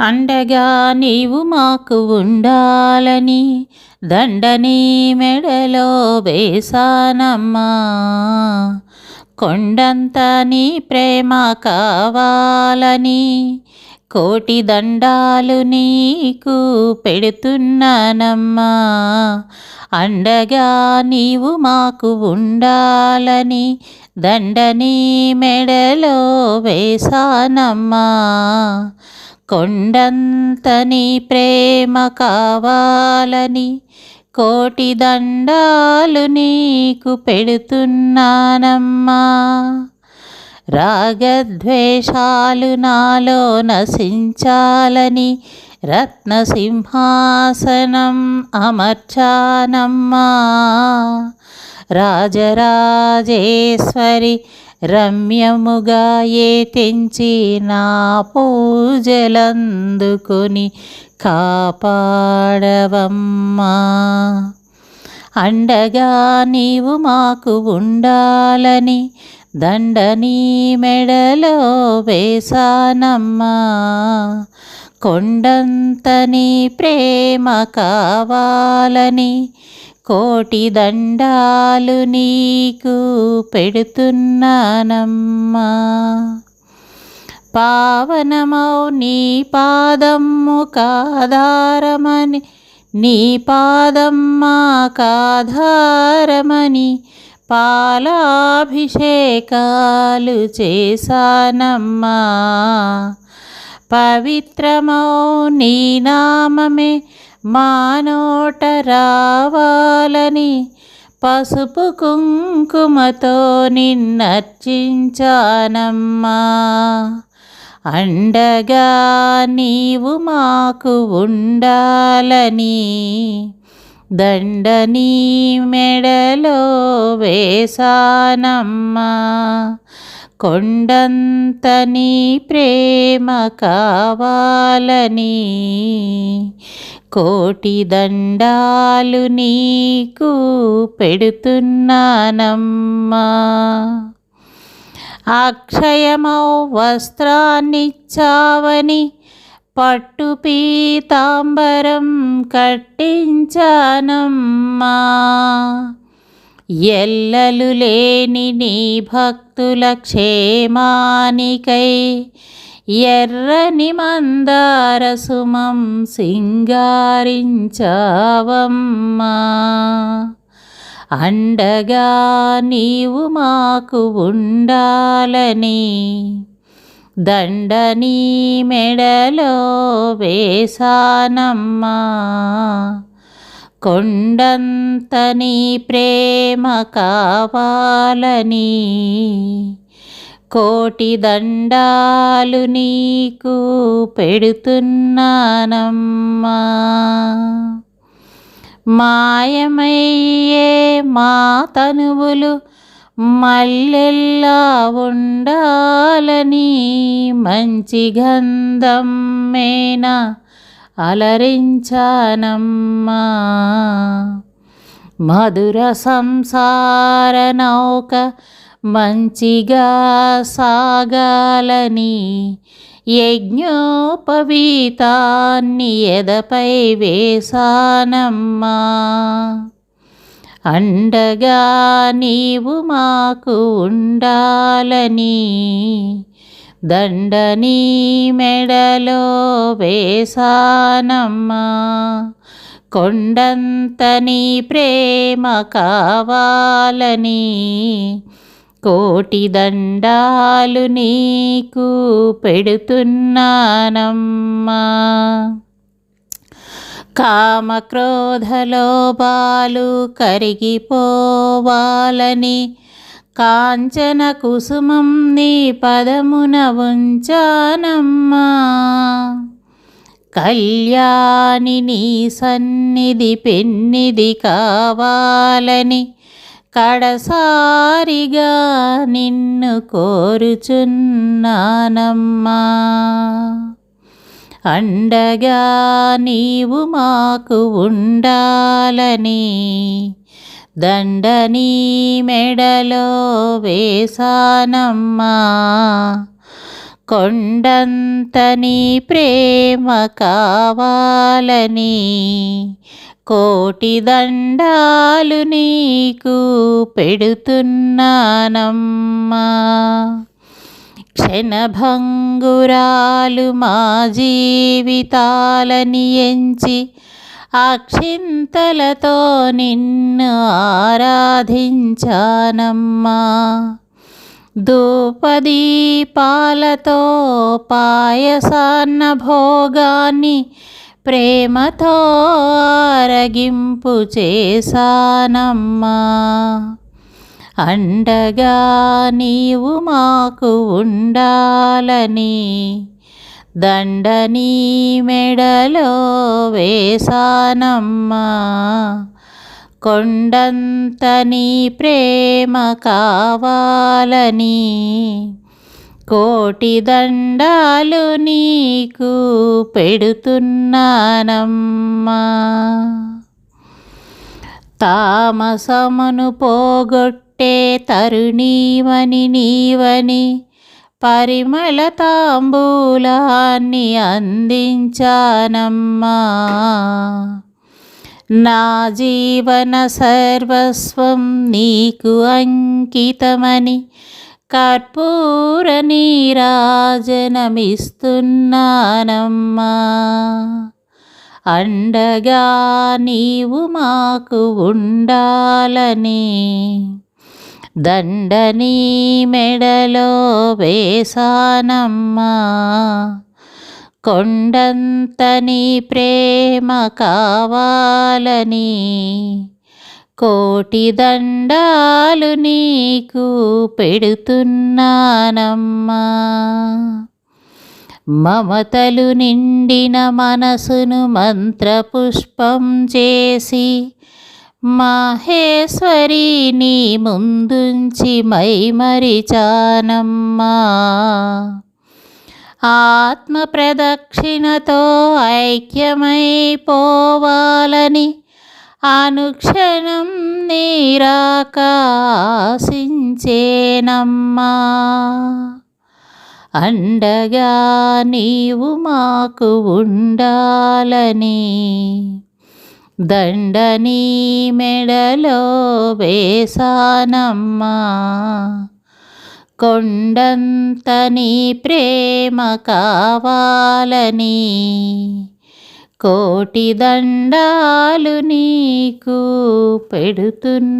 అండగా నీవు మాకు ఉండాలని దండని మెడలో వేసానమ్మా కొండంత నీ ప్రేమ కావాలని కోటి దండాలు నీకు పెడుతున్నానమ్మా. అండగా నీవు మాకు ఉండాలని దండని మెడలో వేసానమ్మా కొండంతని ప్రేమ కావాలని కోటి దండాలు నీకు పెడుతున్నానమ్మా. రాగద్వేషాలు నాలో నశించాలని రత్నసింహాసనం అమర్చానమ్మా. రాజరాజేశ్వరి రమ్యముగా ఏ తెంచి నా పూజలందుకొని కాపాడవమ్మా. అండగా నీవు మాకు ఉండాలని దండని మెడలో వేసానమ్మా కొండంతని ప్రేమ కావాలని కోటి దండాలు నీకు పెడుతున్నానమ్మా. పావనమౌ నీ పాదమ్ము కాధారమని నీ పాదమ్మా కాధారమని పాలాభిషేకాలు చేశానమ్మా. పవిత్రమౌ నీ నామమే మానోట రావాలని పసుపు కుంకుమతో నిన్నర్చించానమ్మా. అండగా నీవు మాకు ఉండాలని. దండని మెడలో వేసానమ్మా కొండంతని ప్రేమ కావాలని. కోటి దండాలు నీకు పెడుతున్నానమ్మా. అక్షయమౌ వస్త్రాన్నిచ్చావని పట్టు పీతాంబరం కట్టించానమ్మా. ఎల్లలు లేని నీ భక్తుల క్షేమానికై ఎర్రని మందార సుమం సింగారించావమ్మా. అండగా నీవు మాకు ఉండాలని. దండని మెడలో వేసానమ్మా కొండంతని ప్రేమ కావాలని. కోటి దండాలు నీకు పెడుతున్నానమ్మా. మాయమయ్యే మా తనువులు మల్లెల్లా ఉండాలని మంచి గంధం మేన అలరించానమ్మా. మధుర సంసార నౌక మంచిగా సాగాలని యజ్ఞోపవీతాన్ని ఎదపై వేసానమ్మా అండగా నీవు మాకు ఉండాలని దండని మెడలో వేసానమ్మా కొండంతని ప్రేమ కావాలని కోటి దండాలు నీకు పెడుతున్నానమ్మా. కామక్రోధలోపాలు కరిగిపోవాలని కాంచన కుసుమం నీ పదమున ఉంచానమ్మా. కళ్యాణి నీ సన్నిధి పెన్నిది కావాలని కడసారిగా నిన్ను కోరుచున్నానమ్మా. అండగా నీవు మాకు ఉండాలని దండనీ మెడలో వేసానమ్మా కొండంతని ప్రేమ కావాలని కోటి దండాలు నీకు పెడుతున్నానమ్మా. క్షణభంగురాలు మా జీవితాలని ఎంచి అక్షింతలతో నిన్ను ఆరాధించానమ్మా. ధూపదీపాలతో పాయసాన్న భోగాన్ని ప్రేమతో అరగింపు చేశానమ్మా. అండగా నీవు మాకు ఉండాలని దండని మెడలో వేసానమ్మా కొండంత నీ ప్రేమ కావాలని కోటి దండాలు నీకు పెడుతున్నానమ్మా. తామసమును పోగొట్టే తరుణీవని నీవని పరిమళ తాంబూలాన్ని అందించానమ్మా. నా జీవన సర్వస్వం నీకు అంకితమని కర్పూర నీరాజనమిస్తున్నానమ్మా. అండగా నీవు మాకు ఉండాలని దండని మెడలో వేసానమ్మా కొండంతని ప్రేమ కావాలని కోటి దండాలు నీకు పెడుతున్నానమ్మా. మమతలు నిండిన మనసును మంత్రపుష్పం చేసి మహేశ్వరి నీ ముందుంచి మైమరిచానమ్మా. ఆత్మ ప్రదక్షిణతో ఐక్యమైపోవాలని అనుక్షణం నీరాకాశించేనమ్మా. అండగా నీవు మాకు ఉండాలని. దండని మెడలో వేసానమ్మా కొండంత నీ ప్రేమ కావాలని. కోటి దండాలు నీకు పెడుతున్నానమ్మా.